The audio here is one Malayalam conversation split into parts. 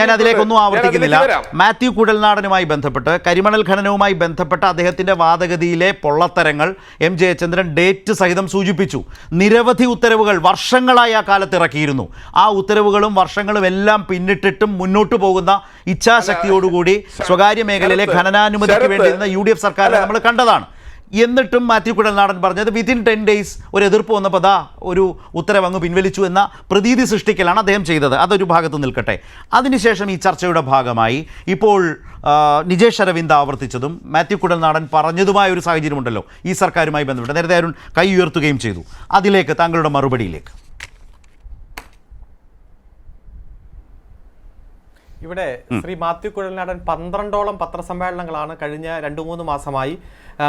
ഞാൻ അതിലേക്കൊന്നും ആവർത്തിക്കുന്നില്ല. മാത്യു കുടൽനാടനുമായി ബന്ധപ്പെട്ട് കരിമണൽ ഖനനവുമായി ബന്ധപ്പെട്ട അദ്ദേഹത്തിന്റെ വാദഗതിയിലെ പൊള്ളത്തരങ്ങൾ എം ജയചന്ദ്രൻ ഡേറ്റ് സഹിതം സൂചിപ്പിച്ചു. നിരവധി ഉത്തരവുകൾ വർഷങ്ങളായി ആ കാലത്ത് ഇറക്കിയിരുന്നു. ആ ഉത്തരവുകളും വർഷങ്ങളും എല്ലാം പിന്നിട്ടിട്ടും മുന്നോട്ടു പോകുന്ന ഇച്ഛാശക്തിയോടുകൂടി സ്വകാര്യ മേഖലയിലെ ഖനനാനുമതിക്ക് വേണ്ടിയിരുന്ന യു ഡി എഫ് സർക്കാരിനെ നമ്മൾ കണ്ടതാണ്. എന്നിട്ടും മാത്യു കുഴൽനാടൻ പറഞ്ഞത് വിത്തിൻ ടെൻ ഡേയ്സ് ഒരു എതിർപ്പ് വന്നപ്പോൾ അതാ ഒരു ഉത്തരവ് അങ്ങ് പിൻവലിച്ചു എന്ന പ്രതീതി സൃഷ്ടിക്കലാണ് അദ്ദേഹം ചെയ്തത്. അതൊരു ഭാഗത്ത് നിൽക്കട്ടെ. അതിനുശേഷം ഈ ചർച്ചയുടെ ഭാഗമായി ഇപ്പോൾ നിജേഷ് അരവിന്ദ് ആവർത്തിച്ചതും മാത്യു കുഴൽനാടൻ പറഞ്ഞതുമായ ഒരു സാഹചര്യമുണ്ടല്ലോ ഈ സർക്കാരുമായി ബന്ധപ്പെട്ട്. നേരത്തെ അരുൺ കൈ ഉയർത്തുകയും ചെയ്തു. അതിലേക്ക് താങ്കളുടെ മറുപടിയിലേക്ക്. ഇവിടെ ശ്രീ മാത്യു കുഴൽനാടൻ പന്ത്രണ്ടോളം പത്രസമ്മേളനങ്ങളാണ് കഴിഞ്ഞ രണ്ടു മൂന്ന് മാസമായി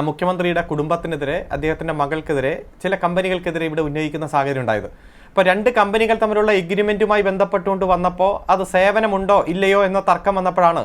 മുഖ്യമന്ത്രിയുടെ കുടുംബത്തിനെതിരെ അദ്ദേഹത്തിന്റെ മകൾക്കെതിരെ ചില കമ്പനികൾക്കെതിരെ ഇവിടെ ഉന്നയിക്കുന്ന സാഹചര്യം ഉണ്ടായത്. അപ്പോൾ രണ്ട് കമ്പനികൾ തമ്മിലുള്ള എഗ്രിമെന്റുമായി ബന്ധപ്പെട്ടുകൊണ്ട് വന്നപ്പോൾ അത് സേവനമുണ്ടോ ഇല്ലയോ എന്ന തർക്കം വന്നപ്പോഴാണ്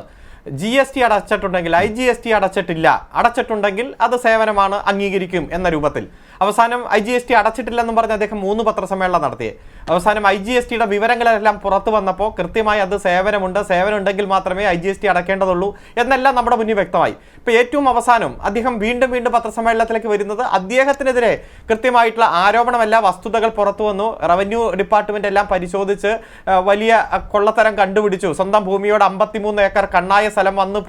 ജി എസ് ടി അടച്ചിട്ടുണ്ടെങ്കിൽ ഐ ജി എസ് ടി അടച്ചിട്ടില്ല. അടച്ചിട്ടുണ്ടെങ്കിൽ അത് സേവനമാണ് അംഗീകരിക്കും എന്ന രൂപത്തിൽ. അവസാനം ഐ ജി എസ് ടി അടച്ചിട്ടില്ലെന്നും പറഞ്ഞ് അദ്ദേഹം മൂന്ന് പത്രസമ്മേളനം നടത്തി. അവസാനം ഐ ജി എസ് ടിയുടെ വിവരങ്ങളെല്ലാം പുറത്തു വന്നപ്പോൾ കൃത്യമായി അത് സേവനമുണ്ട് സേവനം ഉണ്ടെങ്കിൽ മാത്രമേ ഐ ജി എസ് ടി അടക്കേണ്ടതുള്ളൂ എന്നെല്ലാം നമ്മുടെ മുന്നിൽ വ്യക്തമായി. ഇപ്പൊ ഏറ്റവും അവസാനം അദ്ദേഹം വീണ്ടും വീണ്ടും പത്രസമ്മേളനത്തിലേക്ക് വരുന്നത് അദ്ദേഹത്തിനെതിരെ കൃത്യമായിട്ടുള്ള ആരോപണമല്ല വസ്തുതകൾ പുറത്തു വന്നു. റവന്യൂ ഡിപ്പാർട്ട്മെന്റ് എല്ലാം പരിശോധിച്ച് വലിയ കൊള്ളത്തരം കണ്ടുപിടിച്ചു. സ്വന്തം ഭൂമിയോട് അമ്പത്തിമൂന്ന് ഏക്കർ കണ്ണായ സ്ഥലം വന്ന്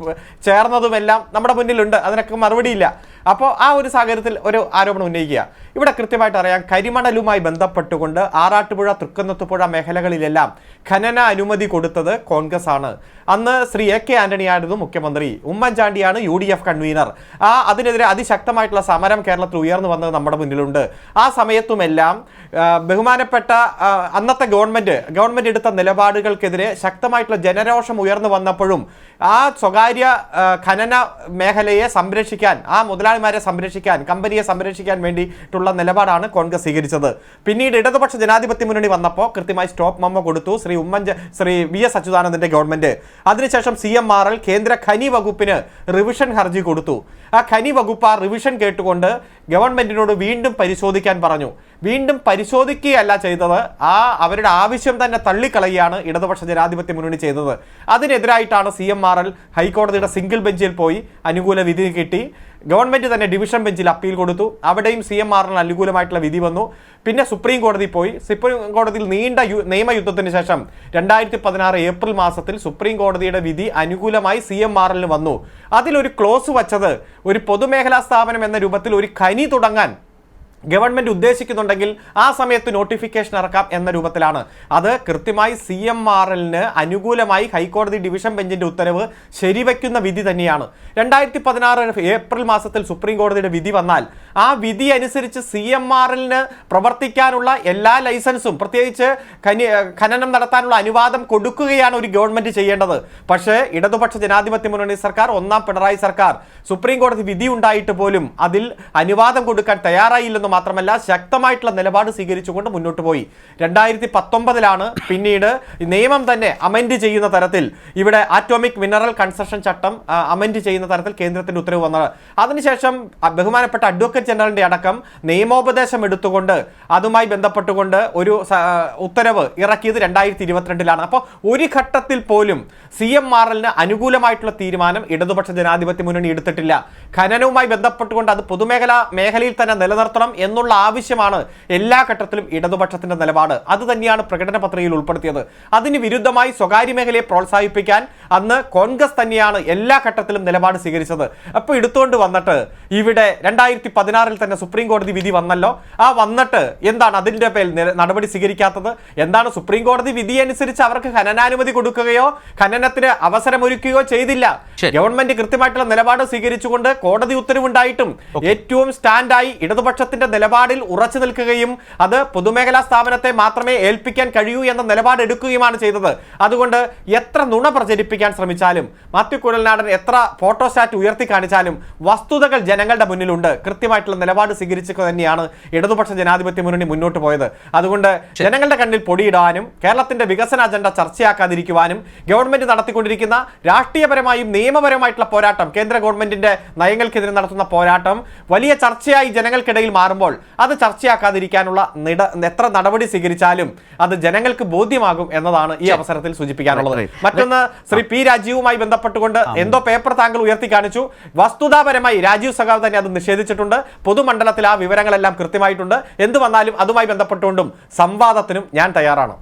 ചേർന്നതുമെല്ലാം നമ്മുടെ മുന്നിലുണ്ട്. അതിനൊക്കെ മറുപടിയില്ല. അപ്പോൾ ആ ഒരു സാഹചര്യത്തിൽ ഒരു ആരോപണം ഉന്നയിക്കുക. ഇവിടെ കൃത്യമായിട്ട് അറിയാം കരിമണലുമായി ബന്ധപ്പെട്ടുകൊണ്ട് ആറാട്ടുപുഴ തൃക്കുന്നത്തുപുഴ മേഖലകളിലെല്ലാം ഖനന അനുമതി കൊടുത്തത് കോൺഗ്രസ് ആണ് അന്ന് ശ്രീ എ കെ ആന്റണിയായിരുന്നു മുഖ്യമന്ത്രി. ഉമ്മൻചാണ്ടിയാണ് യു ഡി എഫ് കൺവീനർ. ആ അതിനെതിരെ അതിശക്തമായിട്ടുള്ള സമരം കേരളത്തിൽ ഉയർന്നു വന്നത് നമ്മുടെ മുന്നിലുണ്ട്. ആ സമയത്തുമെല്ലാം ബഹുമാനപ്പെട്ട അന്നത്തെ ഗവൺമെന്റ് ഗവൺമെന്റ് എടുത്ത നിലപാടുകൾക്കെതിരെ ശക്തമായിട്ടുള്ള ജനരോഷം ഉയർന്നു വന്നപ്പോഴും ആ സ്വകാര്യ ഖനന മേഖലയെ സംരക്ഷിക്കാൻ ആ മുതലാളിമാരെ സംരക്ഷിക്കാൻ കമ്പനിയെ സംരക്ഷിക്കാൻ വേണ്ടിയിട്ടുള്ള നിലപാടാണ് കോൺഗ്രസ് സ്വീകരിച്ചത്. പിന്നീട് ഇടതുപക്ഷ ജനാധിപത്യ മുന്നണി വന്നപ്പോൾ കൃത്യമായി സ്റ്റോപ്പ് മെമ്മോ കൊടുത്തു ശ്രീ ഉമ്മൻ ശ്രീ വി എസ് അച്യുതാനന്ദന്റെ ഗവൺമെന്റ്. അതിനുശേഷം സി എം ആർ എൽ കേന്ദ്ര ഖനി വകുപ്പിന് റിവിഷൻ ഹർജി കൊടുത്തു. ആ ഖനി വകുപ്പ് ആ റിവിഷൻ കേട്ടുകൊണ്ട് ഗവൺമെന്റിനോട് വീണ്ടും പരിശോധിക്കാൻ പറഞ്ഞു. വീണ്ടും പരിശോധിക്കുകയല്ല ചെയ്തത്. ആ അവരുടെ ആവശ്യം തന്നെ തള്ളിക്കളയുകയാണ് ഇടതുപക്ഷ ജനാധിപത്യ മുന്നണി ചെയ്തത്. അതിനെതിരായിട്ടാണ് സി എം ആർ എൽ ഹൈക്കോടതിയുടെ സിംഗിൾ ബെഞ്ചിൽ പോയി അനുകൂല വിധി കിട്ടി. ഗവൺമെന്റ് തന്നെ ഡിവിഷൻ ബെഞ്ചിൽ അപ്പീൽ കൊടുത്തു. അവിടെയും സി എം ആറിന് അനുകൂലമായിട്ടുള്ള വിധി വന്നു. പിന്നെ സുപ്രീം കോടതി പോയി. സുപ്രീം കോടതിയിൽ നീണ്ട നിയമയുദ്ധത്തിന് ശേഷം രണ്ടായിരത്തി പതിനാറ് ഏപ്രിൽ മാസത്തിൽ സുപ്രീം കോടതിയുടെ വിധി അനുകൂലമായി സി എം ആറിൽ വന്നു. അതിലൊരു ക്ലോസ് വച്ചത് ഒരു പൊതുമേഖലാ സ്ഥാപനം എന്ന രൂപത്തിൽ ഒരു ഖനി തുടങ്ങാൻ ഗവൺമെന്റ് ഉദ്ദേശിക്കുന്നുണ്ടെങ്കിൽ ആ സമയത്ത് നോട്ടിഫിക്കേഷൻ ഇറക്കാം എന്ന രൂപത്തിലാണ്. അത് കൃത്യമായി സി എം ആർ എല്ലിന് അനുകൂലമായി ഹൈക്കോടതി ഡിവിഷൻ ബെഞ്ചിന്റെ ഉത്തരവ് ശരിവയ്ക്കുന്ന വിധി തന്നെയാണ്. രണ്ടായിരത്തി പതിനാറ് ഏപ്രിൽ മാസത്തിൽ സുപ്രീം കോടതിയുടെ വിധി വന്നാൽ ആ വിധി അനുസരിച്ച് സി എം ആർ എല്ലിന് പ്രവർത്തിക്കാനുള്ള എല്ലാ ലൈസൻസും പ്രത്യേകിച്ച് ഖനി ഖനനം നടത്താനുള്ള അനുവാദം കൊടുക്കുകയാണ് ഒരു ഗവൺമെന്റ് ചെയ്യേണ്ടത്. പക്ഷേ ഇടതുപക്ഷ ജനാധിപത്യ മുന്നണി സർക്കാർ ഒന്നാം പിണറായി സർക്കാർ സുപ്രീം കോടതി വിധി ഉണ്ടായിട്ട് പോലും അതിൽ അനുവാദം കൊടുക്കാൻ തയ്യാറായില്ലെന്ന് മാത്രമല്ല ശക്തമായിട്ടുള്ള നിലപാട് സ്വീകരിച്ചുകൊണ്ട് മുന്നോട്ട് പോയി. രണ്ടായിരത്തി പത്തൊമ്പതിലാണ് പിന്നീട് നിയമം തന്നെ അമെൻഡ് ചെയ്യുന്ന തരത്തിൽ ഇവിടെ ആറ്റോമിക് മിനറൽ കൺസഷൻ ചട്ടം അമെൻഡ് ചെയ്യുന്ന തരത്തിൽ കേന്ദ്രത്തിന്റെ ഉത്തരവ് വന്നത് അതിനുശേഷം ബഹുമാനപ്പെട്ട അഡ്വക്കേറ്റ് ജനറലിന്റെ അടക്കം നിയമോപദേശം എടുത്തുകൊണ്ട് അതുമായി ബന്ധപ്പെട്ടുകൊണ്ട് ഒരു ഉത്തരവ് ഇറക്കിയത് രണ്ടായിരത്തി ഇരുപത്തിരണ്ടിലാണ് അപ്പോൾ ഒരു ഘട്ടത്തിൽ പോലും സി എം ആർ എല്ലിന് അനുകൂലമായിട്ടുള്ള തീരുമാനം ഇടതുപക്ഷ ജനാധിപത്യ മുന്നണി എടുത്തിട്ടില്ല. ഖനനവുമായി ബന്ധപ്പെട്ടുകൊണ്ട് അത് പൊതുമേഖല മേഖലയിൽ തന്നെ നിലനിർത്തണം എന്നുള്ള ആവശ്യമാണ് എല്ലാ ഘട്ടത്തിലും ഇടതുപക്ഷത്തിന്റെ നിലപാട്. അത് തന്നെയാണ് പ്രകടന പത്രികയിൽ ഉൾപ്പെടുത്തിയത്. അതിന് വിരുദ്ധമായി സ്വകാര്യ മേഖലയെ പ്രോത്സാഹിപ്പിക്കാൻ അന്ന് കോൺഗ്രസ് തന്നെയാണ് എല്ലാ ഘട്ടത്തിലും നിലപാട് സ്വീകരിച്ചത്. അപ്പോൾ എടുത്തുകൊണ്ട് വന്നിട്ട് ഇവിടെ രണ്ടായിരത്തി പതിനാറിൽ തന്നെ സുപ്രീം കോടതി വിധി വന്നല്ലോ. ആ വന്നിട്ട് എന്താണ് അതിന്റെ പേരിൽ നടപടി സ്വീകരിക്കാത്തത്? എന്താണ് സുപ്രീം കോടതി വിധി അനുസരിച്ച് അവർക്ക് ഖനനാനുമതി കൊടുക്കുകയോ ഖനനത്തിന് അവസരമൊരുക്കുകയോ ചെയ്തില്ല? ഗവൺമെന്റ് കൃത്യമായിട്ടുള്ള നിലപാട് സ്വീകരിച്ചുകൊണ്ട് കോടതി ഉത്തരവുണ്ടായിട്ടും ഏറ്റവും സ്റ്റാൻഡായി ഇടതുപക്ഷത്തിന്റെ നിലപാടിൽ ഉറച്ചു നിൽക്കുകയും അത് പൊതുമേഖലാ സ്ഥാപനത്തെ മാത്രമേ ഏൽപ്പിക്കാൻ കഴിയൂ എന്ന നിലപാട് എടുക്കുകയുമാണ് ചെയ്തത്. അതുകൊണ്ട് എത്ര നുണ പ്രചരിപ്പിക്കാൻ ശ്രമിച്ചാലും മാത്യു കുഴൽനാടൻ എത്ര ഫോട്ടോസ്റ്റാറ്റ് ഉയർത്തി കാണിച്ചാലും വസ്തുതകൾ ജനങ്ങളുടെ മുന്നിലുണ്ട്. കൃത്യമായിട്ടുള്ള നിലപാട് സ്വീകരിച്ചു തന്നെയാണ് ഇടതുപക്ഷ ജനാധിപത്യ മുന്നണി മുന്നോട്ട് പോയത്. അതുകൊണ്ട് ജനങ്ങളുടെ കണ്ണിൽ പൊടിയിടാനും കേരളത്തിന്റെ വികസന അജണ്ട ചർച്ചയാക്കാതിരിക്കുവാനും ഗവൺമെന്റ് നടത്തിക്കൊണ്ടിരിക്കുന്ന രാഷ്ട്രീയപരമായും നിയമപരമായിട്ടുള്ള പോരാട്ടം കേന്ദ്ര ഗവൺമെന്റിന്റെ നയങ്ങൾക്കെതിരെ നടത്തുന്ന പോരാട്ടം വലിയ ചർച്ചയായി ജനങ്ങൾക്കിടയിൽ മാറുമ്പോൾ അത് ചർച്ചയാക്കാതിരിക്കാനുള്ള നിട എത്ര നടപടി സ്വീകരിച്ചാലും അത് ജനങ്ങൾക്ക് ബോധ്യമാകും എന്നതാണ് ഈ അവസരത്തിൽ സൂചിപ്പിക്കാനുള്ളത്. മറ്റൊന്ന് ശ്രീ പി രാജീവുമായി ബന്ധപ്പെട്ടുകൊണ്ട് എന്തോ പേപ്പർ താങ്കൾ ഉയർത്തി കാണിച്ചു. വസ്തുതാപരമായി രാജീവ് സഖാവ് തന്നെ അത് നിഷേധിച്ചിട്ടുണ്ട്. പൊതുമണ്ഡലത്തിൽ ആ വിവരങ്ങളെല്ലാം കൃത്യമായിട്ടുണ്ട്. എന്ത് വന്നാലും അതുമായി ബന്ധപ്പെട്ടുകൊണ്ടും സംവാദത്തിനും ഞാൻ തയ്യാറാണ്.